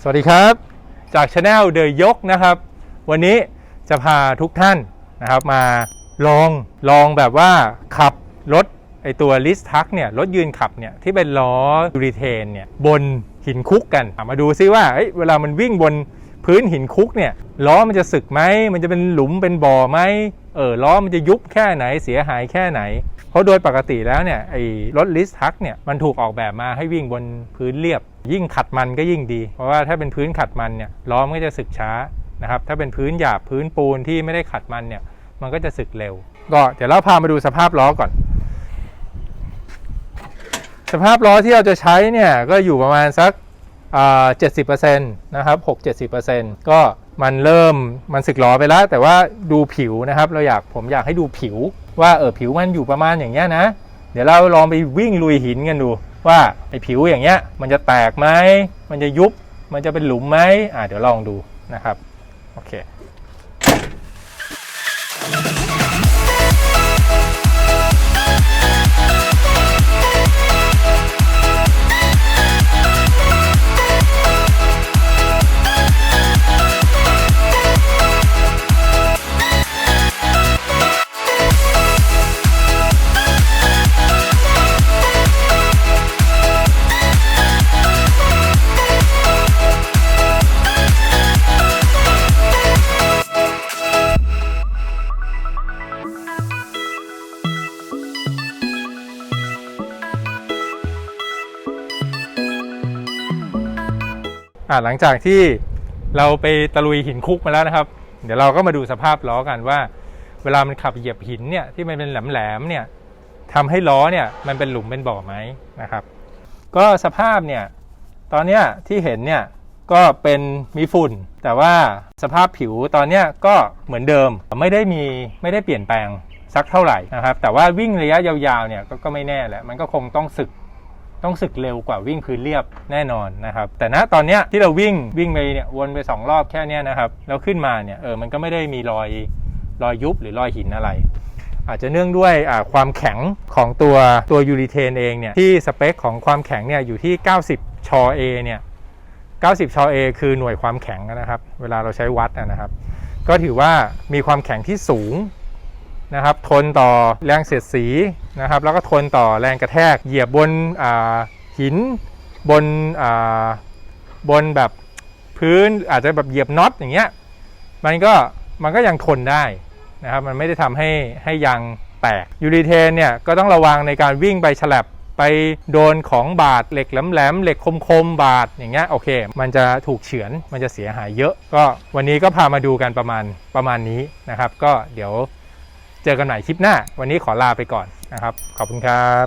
สวัสดีครับ จากช anel เดยยกนะครับ วันนี้จะพาทุกท่านนะครับมาลองลองแบบว่าขับรถไอตัวลิสทักเนี่ยรถยืนขับเนี่ยที่เป็นล้อยูริเทนเนี่ยบนหินคุกกัน มาดูซิว่าเอ้เวลามันวิ่งบนพื้นหินคุกเนี่ยล้อมันจะสึกไหมมันจะเป็นหลุมเป็นบ่อไหมเออล้อมันจะยุบแค่ไหนเสียหายแค่ไหน เพราะโดยปกติแล้วเนี่ยไอ้รถลิสทักเนี่ยมันถูกออกแบบมาให้วิ่งบนพื้นเรียบ ยิ่งขัดมันก็ยิ่งดี เพราะว่าถ้าเป็นพื้นขัดมันเนี่ยล้อมันก็จะสึกช้านะครับ ถ้าเป็นพื้นหยาบพื้นปูนที่ไม่ได้ขัดมันเนี่ย มันก็จะสึกเร็ว ก็เดี๋ยวเราพามาดูสภาพล้อก่อน สภาพล้อที่เราจะใช้เนี่ยก็อยู่ประมาณสักเจ็ดสิบเปอร์เซ็นต์นะครับหกเจ็ดสิบเปอร์เซ็นต์ก็มันเริ่มมันสึกล้อไปแล้ว แต่ว่าดูผิวนะครับ เราอยากผมอยากให้ดูผิว ว่าเออผิวมันอยู่ประมาณอย่างเงี้ยนะ เดี๋ยวเราลองไปวิ่งลุยหินกันดู ว่าไอ้ผิวอย่างเงี้ยมันจะแตกไหมมันจะยุบมันจะเป็นหลุมไหมอ่าเดี๋ยวลองดูนะครับโอเค อ่าหลังจากที่เราไปตะลุยหินคุกมาแล้วนะครับ เดี๋ยวเราก็มาดูสภาพล้อกันว่า เวลามันขับเหยียบหินเนี่ยที่มันเป็นแหลมๆเนี่ยทำให้ล้อเนี่ยมันเป็นหลุมเป็นบ่อไหมนะครับ ก็สภาพเนี่ยตอนเนี้ยที่เห็นเนี่ยก็เป็นมีฝุ่น แต่ว่าสภาพผิวตอนเนี้ยก็เหมือนเดิมไม่ได้มีไม่ได้เปลี่ยนแปลงสักเท่าไหร่นะครับ แต่ว่าวิ่งระยะยาวๆเนี่ยก็ก็ไม่แน่แหละมันก็คงต้องสึก ต้องสึกเร็วกว่าวิ่งพื้นเรียบแน่นอนนะครับแต่ณตอนเนี้ยที่เราวิ่งวิ่งไปเนี่ยวนไปสองรอบแค่เนี้ยนะครับแล้วขึ้นมาเนี่ยเออมันก็ไม่ได้มีรอยรอยยุบหรือรอยหินอะไร อาจจะเนื่องด้วยความแข็งของตัวตัวยูริเทนเองเนี่ยที่สเปคของความแข็งเนี่ยอยู่ที่ 90 ชอ A เนี่ย90 ชอ A คือหน่วยความแข็งนะครับ เวลาเราใช้วัดนะครับ ก็ถือว่ามีความแข็งที่สูง นะครับทนต่อแรงเสียดสีนะครับแล้วก็ทนต่อแรงกระแทก เหยียบบนหินบนบนแบบพื้นอาจจะแบบเหยียบน็อตอย่างเงี้ยมันก็มันก็ยังทนได้นะครับมันไม่ได้ทำให้ให้ยางแตกยูริเทนเนี่ยก็ต้องระวังในการวิ่งไปฉลับไปโดนของบาดเหล็กแหลมๆเหล็กคมๆบาดอย่างเงี้ยโอเค มันจะถูกเฉือนมันจะเสียหายเยอะ ก็วันนี้ก็พามาดูกันประมาณประมาณนี้นะครับ ก็เดี๋ยว เจอกันใหม่คลิปหน้า วันนี้ขอลาไปก่อนนะครับ ขอบคุณครับ